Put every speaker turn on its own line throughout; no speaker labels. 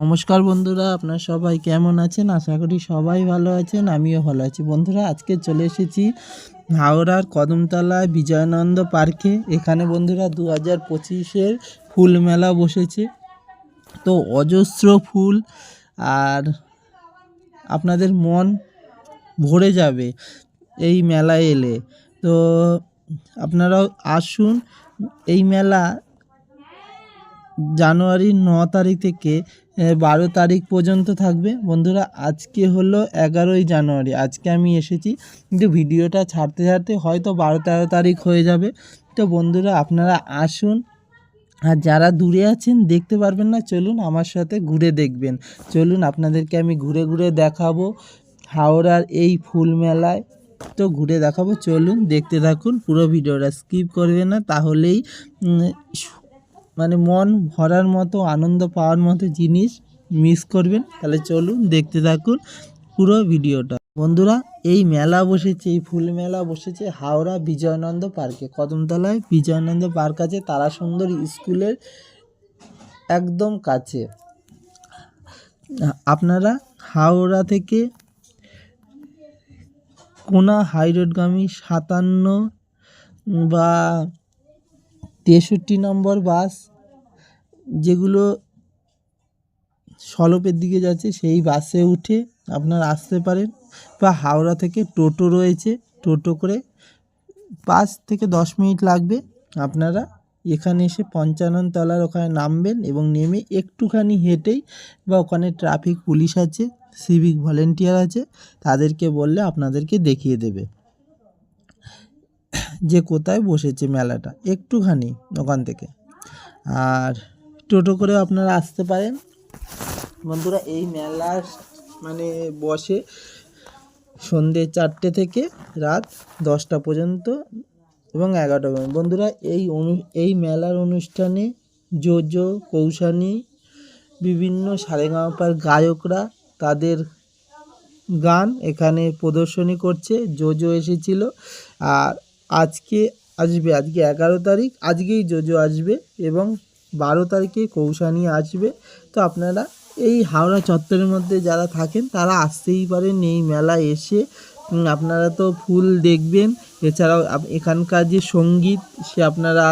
নমস্কার বন্ধুরা, আপনারা সবাই কেমন আছেন? আশা করি সবাই ভালো আছেন, আমিও ভালো আছি। বন্ধুরা, আজকে চলে এসেছি হাওড়ার কদমতলা বিজয়ানন্দ পার্কে। এখানে বন্ধুরা দু হাজার পঁচিশের ফুল মেলা বসেছে। তো অজস্র ফুল আর আপনাদের মন ভরে যাবে এই মেলায় এলে। তো আপনারাও আসুন, এই মেলা জানুয়ারির ন তারিখ থেকে বারো তারিখ পর্যন্ত থাকবে। বন্ধুরা, আজকে হলো এগারোই জানুয়ারি। আজকে আমি এসেছি, কিন্তু ভিডিওটা ছাড়তে ছাড়তে হয়তো বারো তেরো তারিখ হয়ে যাবে। তো বন্ধুরা, আপনারা আসুন। আর যারা দূরে আছেন, দেখতে পারবেন না, চলুন আমার সাথে ঘুরে দেখবেন। চলুন, আপনাদেরকে আমি ঘুরে ঘুরে দেখাবো হাওড়ার এই ফুল মেলায়। তো ঘুরে দেখাবো, চলুন দেখতে থাকুন। পুরো ভিডিওটা স্কিপ করবে না, তাহলেই মানে মন ভরার মতো, আনন্দ পাওয়ার মতো জিনিস মিস করবেন। তাহলে চলুন দেখতে থাকুন পুরো ভিডিওটা। বন্ধুরা, এই মেলা বসেছে, এই ফুল মেলা বসেছে হাওড়া বিজয়ানন্দ পার্কে। কদমতলায় বিজয়ানন্দ পার্ক আছে তারা সুন্দর স্কুলের একদম কাছে। আপনারা হাওড়া থেকে কোনা হাইরোডগামী সাতান্ন বা তেষট্টি নম্বর বাস যেগুলো সলপের দিকে যাচ্ছে, সেই বাসে উঠে আপনারা আসতে পারেন। বা হাওড়া থেকে টোটো রয়েছে, টোটো করে পাঁচ থেকে দশ মিনিট লাগবে। আপনারা এখানে এসে পঞ্চানন তলার ওখানে নামবেন এবং নেমে একটুখানি হেঁটেই বা ওখানে ট্রাফিক পুলিশ আছে, সিভিক ভলেন্টিয়ার আছে, তাদেরকে বললে আপনাদেরকে দেখিয়ে দেবে। যে কোথায় বসেছে মেলাটা, একটুখানি ওখান থেকে। আর টোটো করে আপনারা আসতে পারেন। বন্ধুরা, এই মেলার মানে বসে সন্ধ্যে চারটে থেকে রাত দশটা পর্যন্ত এবং এগারোটা পর্যন্ত। বন্ধুরা, এই অনু, এই মেলার অনুষ্ঠানে জোজো, কৌশানী, বিভিন্ন সারেগামাপার গায়করা তাদের গান এখানে প্রদর্শনী করছে। জোজো এসেছিল আর আজকে আসবে, আজকে এগারো তারিখ, আজকেই জোজো আসবে এবং বারো তারিখে কৌশানী আসবে। তো আপনারা এই হাওড়া চত্বরের মধ্যে যারা থাকেন, তারা আসতেই পারেন এই মেলায় এসে। আপনারা তো ফুল দেখবেন। এছাড়াও এখানকার যে সংগীত, সে আপনারা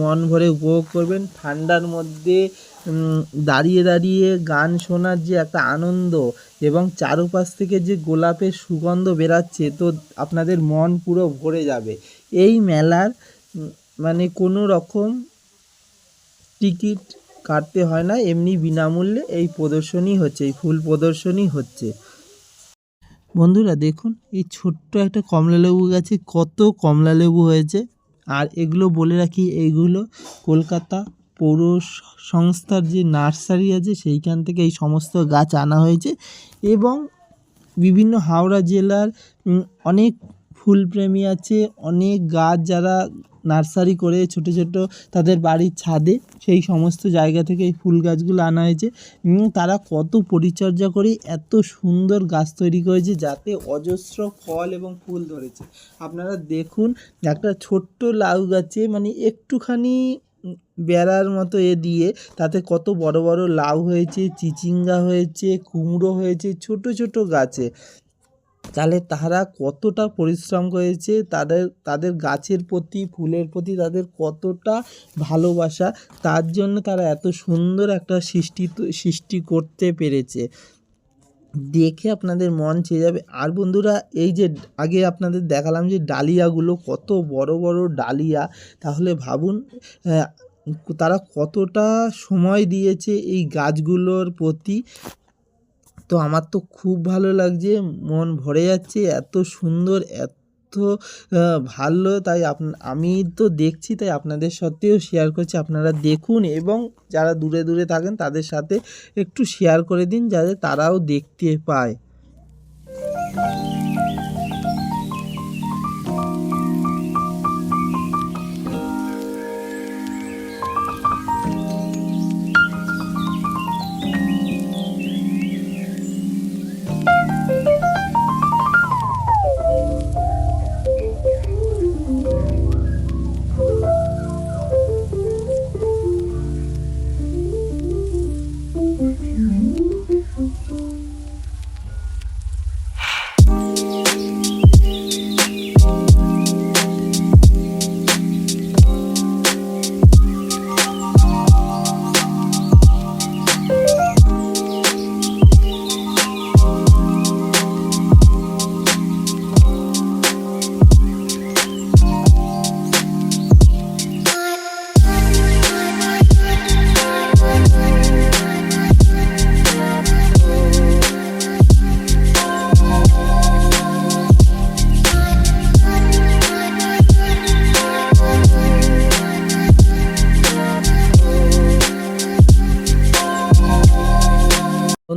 মন ভরে উপভোগ করবেন। ঠান্ডার মধ্যে দাঁড়িয়ে দাঁড়িয়ে গান শোনার যে একটা আনন্দ এবং চারপাশ থেকে যে গোলাপের সুগন্ধ বেরাচ্ছে, তো আপনাদের মন পুরো ভরে যাবে। এই মেলার মানে কোনো রকম টিকিট কাটতে হয় না, এমনি বিনামূল্যে এই প্রদর্শনী হচ্ছে, এই ফুল প্রদর্শনী হচ্ছে। বন্ধুরা দেখুন, এই ছোট্ট একটা কমলালেবু গাছে কত কমলালেবু হয়েছে। আর এগুলো বলে রাখি এইগুলো কলকাতা পৌর সংস্থার যে নার্সারি আছে, সেইখান থেকে এই সমস্ত গাছ আনা হয়েছে এবং বিভিন্ন হাওড়া জেলার অনেক ফুলপ্রেমী আছে, অনেক গাছ যারা নার্সারি করে ছোট ছোট তাদের বাড়ির ছাদে সেই সমস্ত জায়গা থেকে এই ফুল গাছগুলো আনা হয়েছে। তারা কত পরিচর্যা করে, এত সুন্দর গাছ তৈরি করেছে যাতে অজস্র ফল এবং ফুল ধরেছে। আপনারা দেখুন, একটা ছোট্ট লাউ গাছে মানে একটুখানি বেড়ার মতো এ দিয়ে তাতে কত বড় বড় লাউ হয়েছে, চিচিঙ্গা হয়েছে, কুমড়ো হয়েছে, ছোট ছোট গাছে। তাহলে তারা কতটা পরিশ্রম করেছে, তাদের তাদের গাছের প্রতি, ফুলের প্রতি তাদের কতটা ভালোবাসা, তার জন্য তারা এত সুন্দর একটা সৃষ্টি সৃষ্টি করতে পেরেছে। দেখে আপনাদের মন চেয়ে যাবে। আর বন্ধুরা, এই যে আগে আপনাদের দেখালাম যে ডালিয়াগুলো কত বড় বড় ডালিয়া, তাহলে ভাবুন তারা কতটা সময় দিয়েছে এই গাছগুলোর প্রতি। তো আমার তো খুব ভালো লাগছে, মন ভরে যাচ্ছে, এত সুন্দর, এত ভালো, তাই আপ- আমি তো দেখছি, তাই আপনাদের সাথেও শেয়ার করছি, আপনারা দেখুন এবং যারা দূরে দূরে থাকেন তাদের সাথে একটু শেয়ার করে দিন, যাতে তারাও দেখতে পায়।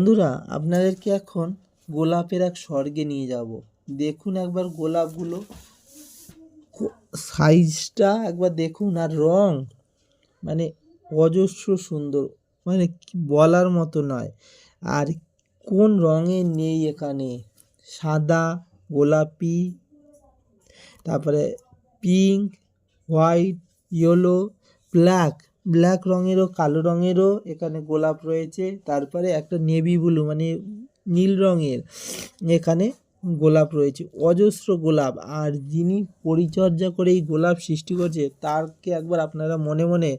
বন্ধুরা, আপনাদেরকে এখন গোলাপের এক স্বর্গে নিয়ে যাব। দেখুন একবার গোলাপগুলো সাইজটা একবার দেখুন আর রং মানে অজস্র সুন্দর মানে বলার মতো নয়। আর কোন রঙে নেই এখানে? সাদা, গোলাপি, তারপরে pink, white, yellow, black. Black রঙেরও, কালো রঙেরও এখানে গোলাপ রয়েছে। তারপরে একটা নেভি ব্লু মানে নীল রঙের এখানে গোলাপ রয়েছে। অজস্র গোলাপ। আর যিনি পরিচর্যা করে এই গোলাপ সৃষ্টি করছে, তারকে একবার আপনারা মনে মনে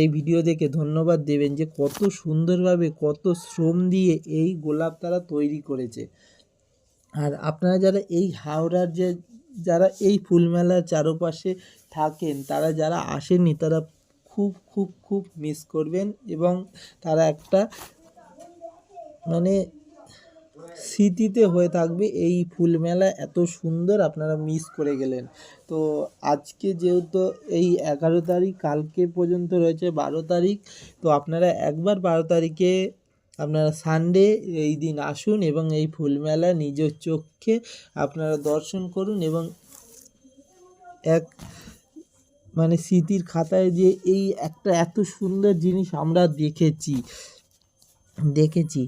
এই ভিডিও দেখে ধন্যবাদ দেবেন যে কত সুন্দরভাবে, কত শ্রম দিয়ে এই গোলাপ তারা তৈরি করেছে। আর আপনারা যারা এই হাওড়ার যে, যারা এই ফুলমেলার চারপাশে থাকেন, তারা যারা আসেননি, তারা খুব খুব খুব মিস করবেন এবং তারা একটা মানে স্মৃতিতে হয়ে থাকবে এই ফুলমেলা এত সুন্দর আপনারা মিস করে গেলেন। তো আজকে যেহেতু এই এগারো তারিখ কালকে পর্যন্ত রয়েছে বারো তারিখ, তো আপনারা একবার বারো তারিখে আপনারা সানডে এই দিন আসুন এবং এই ফুলমেলা নিজের চোখে আপনারা দর্শন করুন এবং এক মানে স্মৃতির খাতায় যে এই একটা এত সুন্দর জিনিস আমরা দেখেছি দেখেছি।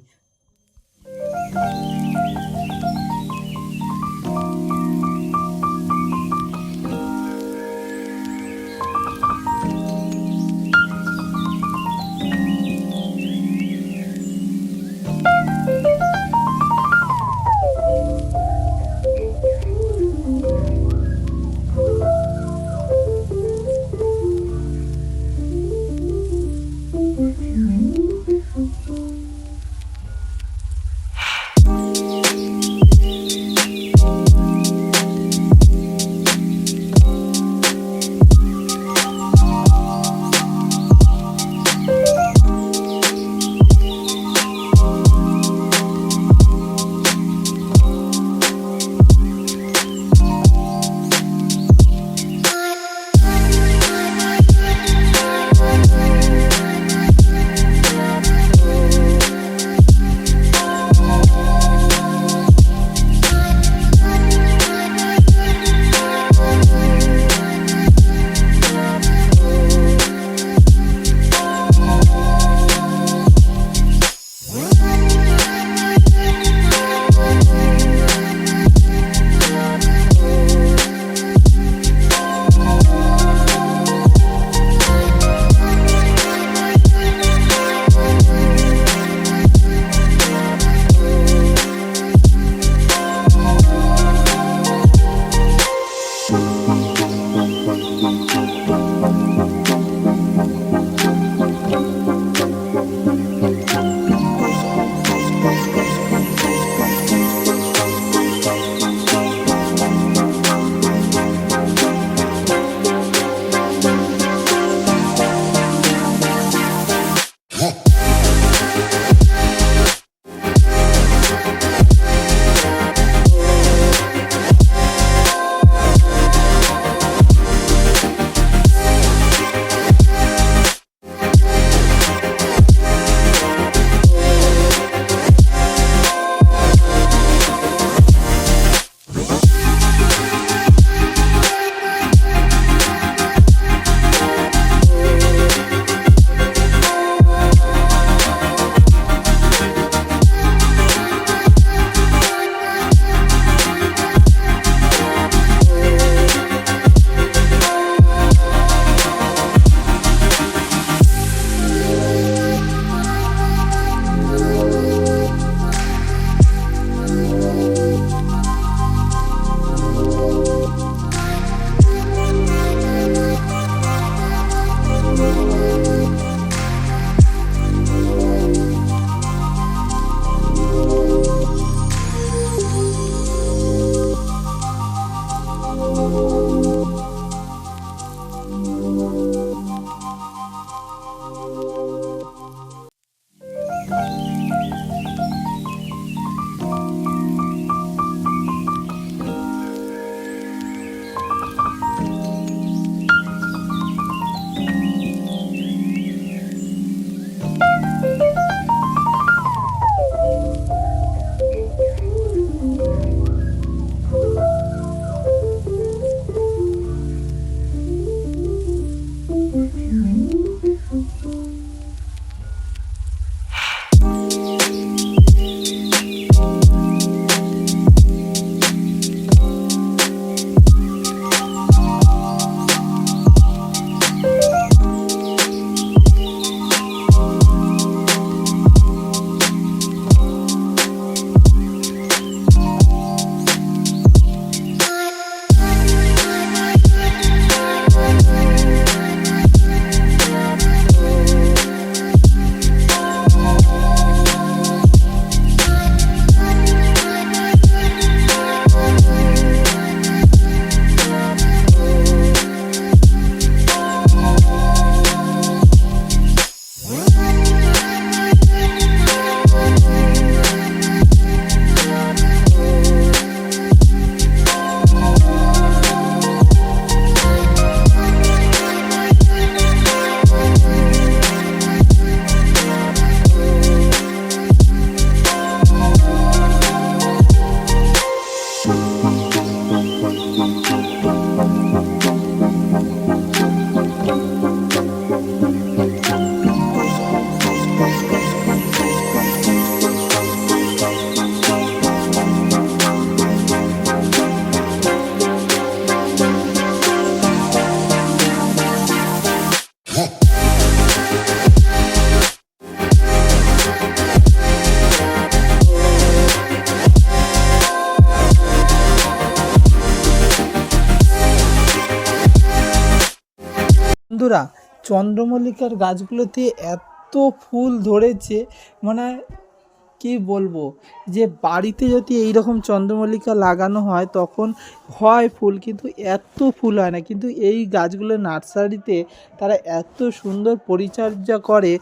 বন্ধুরা চন্দ্রমল্লিকার গাছগুলোতে এত ফুল ধরেছে মানে কি বলব? যে বাড়িতে যদি এই রকম চন্দ্রমল্লিকা লাগানো হয়, তখন হয় ফুল, কিন্তু এত ফুল হয় না। কিন্তু এই গাছগুলো নার্সারিতে তারা এত সুন্দর পরিচর্যা করে,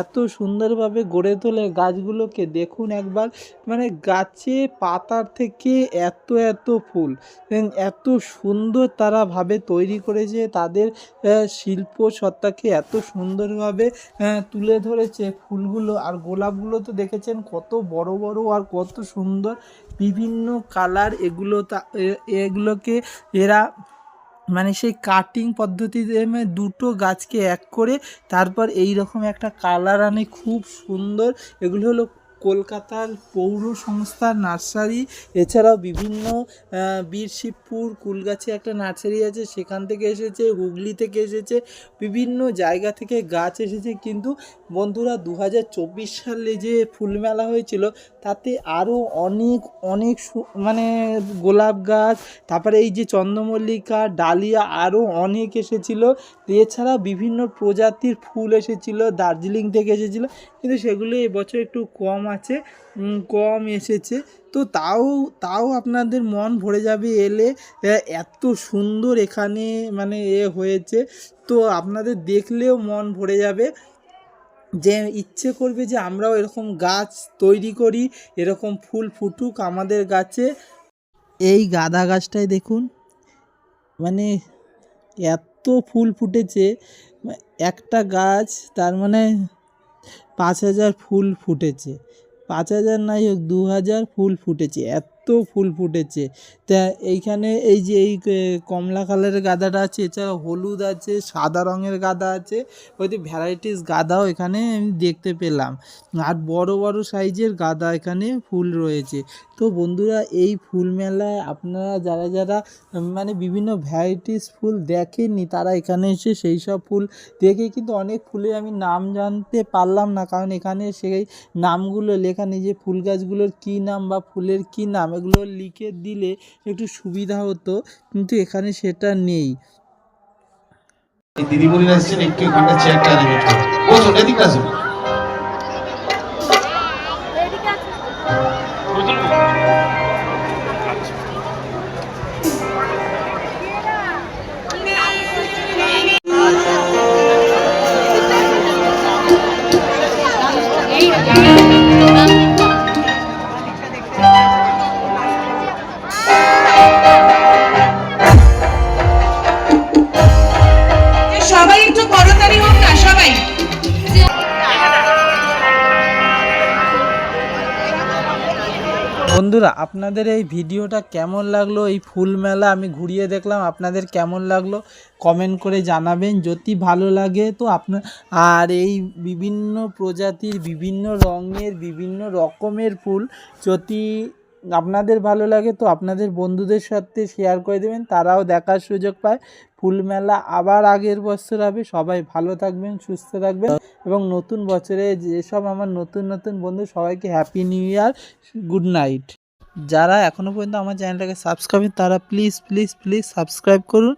এত সুন্দরভাবে গড়ে তোলে গাছগুলোকে। দেখুন একবার মানে গাছে পাতার থেকে এত এত ফুল। এত সুন্দর তারা ভাবে তৈরি করেছে, তাদের শিল্প সত্তাকে এত সুন্দরভাবে তুলে ধরেছে ফুলগুলো। আর গোলাপগুলো তো দেখেছেন কত বড় বড় আর কত সুন্দর বিভিন্ন কালার এগুলো এগুলোকে এরা মানে সেই কাটিং পদ্ধতিতে দুটো গাছকে এক করে তারপর এই রকম একটা কালার আনে খুব সুন্দর। এগুলো হলো কলকাতার পৌর সংস্থার নার্সারি, এছাড়াও বিভিন্ন বীরশিবপুর, কুলগাছে একটা নার্সারি আছে, সেখান থেকে এসেছে, হুগলি থেকে এসেছে, বিভিন্ন জায়গা থেকে গাছ এসেছে, কিন্তু বন্ধুরা দু হাজার চব্বিশ সালে যে ফুলমেলা হয়েছিল, তাতে আরও অনেক অনেক মানে গোলাপ গাছ, তারপরে এই যে চন্দ্রমল্লিকা, ডালিয়া আরও অনেক এসেছিল এছাড়া বিভিন্ন প্রজাতির ফুল এসেছিল, দার্জিলিং থেকে এসেছিল, কিন্তু সেগুলো এবছর একটু কম আছে কম এসেছে। তো তাও তাও আপনাদের মন ভরে যাবে এলে এত সুন্দর এখানে মানে এ হয়েছে। তো আপনাদের দেখলেও মন ভরে যাবে। যে ইচ্ছে করবে যে আমরাও এরকম গাছ তৈরি করি, এরকম ফুল ফুটুক আমাদের গাছে। এই গাঁদা গাছটাই দেখুন মানে এত ফুল ফুটেছে। একটা গাছ, তার মানে পাঁচ হাজার ফুল ফুটেছে। পাঁচ হাজার নাই হোক দু হাজার ফুল ফুটেছে। এত ফুল ফুটেছে। তা এইখানে এই যে এই কমলা কালারের গাঁদাটা আছে এছাড়া হলুদ আছে, সাদা রঙের গাঁদা আছে ওইতে ভ্যারাইটিস গাঁদাও এখানে আমি দেখতে পেলাম। আর বড় বড় সাইজের গাঁদা এখানে ফুল রয়েছে। তো বন্ধুরা, এই ফুল মেলায় আপনারা যারা যারা মানে বিভিন্ন ভ্যারাইটিস ফুল দেখেননি, তারা এখানে এসে সেই সব ফুল দেখে কিন্তু অনেক ফুলের আমি নাম জানতে পারলাম না। কারণ এখানে সেই নামগুলো লেখা নেই যে ফুল গাছগুলোর কী নাম বা ফুলের কী নাম। এগুলো লিখে দিলে একটু সুবিধা হতো, কিন্তু এখানে সেটা নেই।
দিদি বলে আসছেন একটু ঘণ্টা চেয়ারটা অ্যারেঞ্জ ও বসুন, এদিকে আসুন।
আপনাদের এই ভিডিওটা কেমন লাগল? এই ফুল মেলা আমি ঘুরিয়ে দেখলাম, আপনাদের কেমন লাগল? কমেন্ট করে জানাবেন। যদি ভালো লাগে তো আপনার আর এই বিভিন্ন প্রজাতির, বিভিন্ন রঙের, বিভিন্ন রকমের ফুল যদি আপনাদের ভালো লাগে তো আপনাদের বন্ধুদের সাথে শেয়ার করে দেবেন, তারাও দেখার সুযোগ পায়। ফুল মেলা আবার আগের বছর হবে। সবাই ভালো থাকবেন, সুস্থ থাকবেন এবং নতুন বছরে যেসব আমার নতুন নতুন বন্ধু, সবাইকে happy new year good night যারা এখনও পর্যন্ত আমার চ্যানেলটাকে সাবস্ক্রাইব তারা প্লিজ প্লিজ প্লিজ সাবস্ক্রাইব করুন।